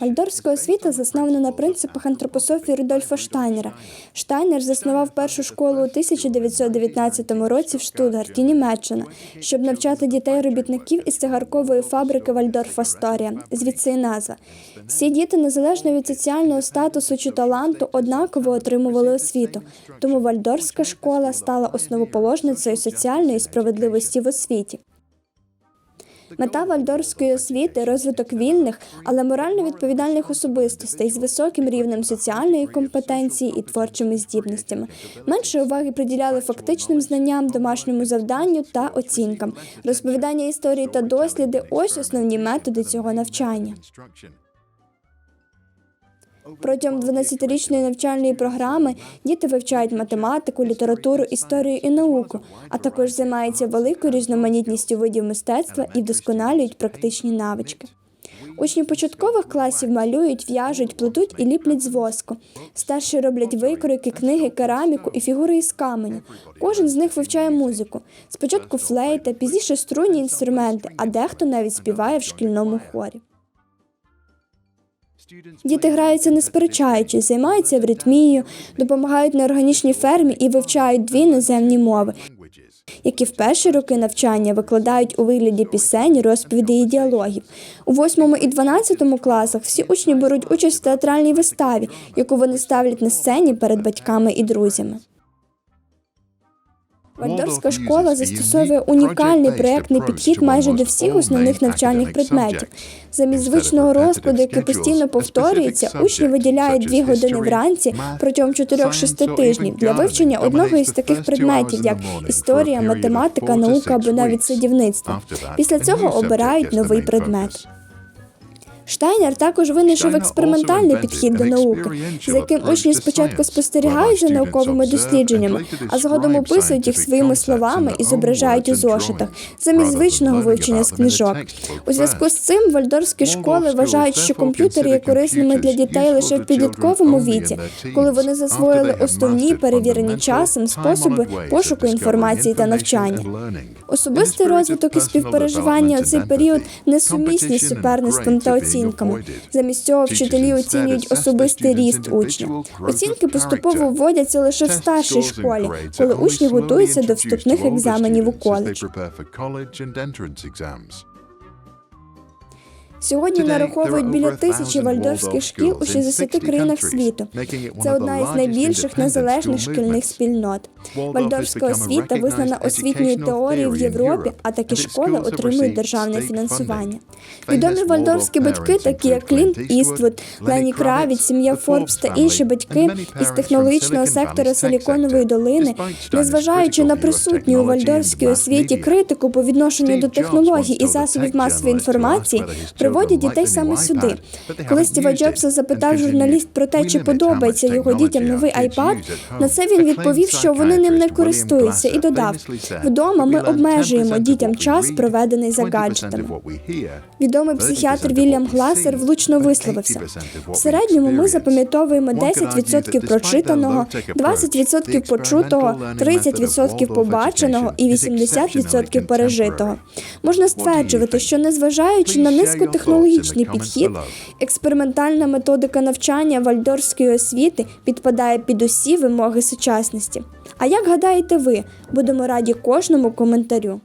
Вальдорфська освіта заснована на принципах антропософії Рудольфа Штайнера. Штайнер заснував першу школу у 1919 році в Штутгарті, Німеччина, щоб навчати дітей робітників із цигаркової фабрики Вальдорф Асторія. Звідси і назва. Всі діти, незалежно від соціального статусу чи таланту, однаково отримували освіту. Тому Вальдорфська школа стала основоположницею соціальної справедливості в освіті. Мета вальдорфської освіти розвиток вільних, але морально відповідальних особистостей з високим рівнем соціальної компетенції і творчими здібностями. Менше уваги приділяли фактичним знанням, домашньому завданню та оцінкам. Розповідання історії та досліди ось основні методи цього навчання. Протягом 12-річної навчальної програми діти вивчають математику, літературу, історію і науку, а також займаються великою різноманітністю видів мистецтва і вдосконалюють практичні навички. Учні початкових класів малюють, в'яжуть, плетуть і ліплять з воску. Старші роблять викройки, книги, кераміку і фігури із каменю. Кожен з них вивчає музику. Спочатку флейта, пізніше струнні інструменти, а дехто навіть співає в шкільному хорі. Діти граються не сперечаючись, займаються в ритмію, допомагають на органічній фермі і вивчають дві іноземні мови, які в перші роки навчання викладають у вигляді пісень, розповідей і діалогів. У 8 і 12 класах всі учні беруть участь в театральній виставі, яку вони ставлять на сцені перед батьками і друзями. Вальдорфська школа застосовує унікальний проєктний підхід майже до всіх основних навчальних предметів. Замість звичного розкладу, який постійно повторюється, учні виділяють дві години вранці протягом 4-6 тижнів для вивчення одного із таких предметів, як історія, математика, наука або навіть садівництво. Після цього обирають новий предмет. Штайнер також винайшов експериментальний підхід до науки, за яким учні спочатку спостерігають за науковими дослідженнями, а згодом описують їх своїми словами і зображають у зошитах, замість звичного вивчення з книжок. У зв'язку з цим вальдорфські школи вважають, що комп'ютери є корисними для дітей лише в підлітковому віці, коли вони засвоїли основні перевірені часом способи пошуку інформації та навчання. Особистий розвиток і співпереживання у цей період несумісні з суперництвом та оцінками. Замість цього вчителі оцінюють особистий ріст учнів. Оцінки поступово вводяться лише в старшій школі, коли учні готуються до вступних екзаменів у коледж. Сьогодні нараховують біля тисячі вальдорфських шкіл у 60 країнах світу. Це одна із найбільших незалежних шкільних спільнот. Вальдорфська освіта визнана освітньою теорією в Європі, а такі школи отримують державне фінансування. Відомі вальдорфські батьки, такі як Клінт Іствуд, Лені Кравіць, сім'я Форбс та інші батьки із технологічного сектора Силіконової долини, незважаючи на присутню у вальдорфській освіті критику по відношенню до технологій і засобів масової інформації, приводять дітей саме сюди. Коли Стіва Джобса запитав журналіст про те, чи подобається його дітям новий iPad, на це він відповів, що вони ним не користуються, і додав: вдома ми обмежуємо дітям час, проведений за гаджетами. Відомий психіатр Вільям Гласер влучно висловився. В середньому ми запам'ятовуємо 10% прочитаного, 20% почутого, 30% побаченого і 80% пережитого. Можна стверджувати, що незважаючи на низькотехнологічний підхід, експериментальна методика навчання вальдорфської освіти підпадає під усі вимоги сучасності. А як гадаєте ви? Будемо раді кожному коментарю.